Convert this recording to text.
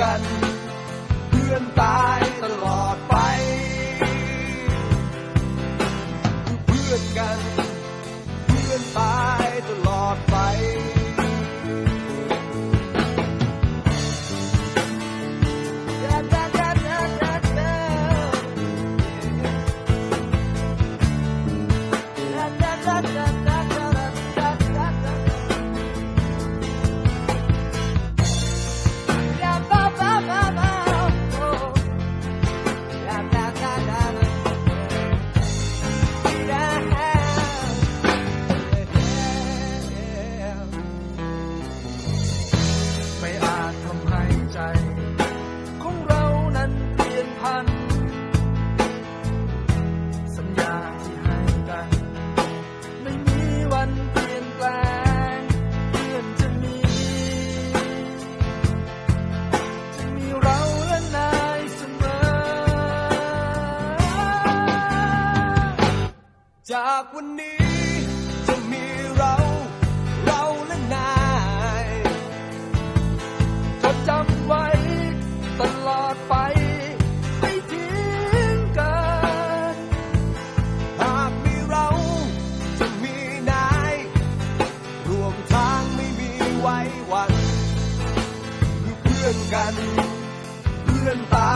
กัน เพื่อนตายตลอดไป เพื่อนกัน จากวันนี้จะมีเรา เราและนายจดจำไว้ตลอดไป ไม่ทิ้งกัน หากมีเราจะมีนาย รวมทางไม่มีไว้วัน คือเพื่อนกัน เพื่อนตา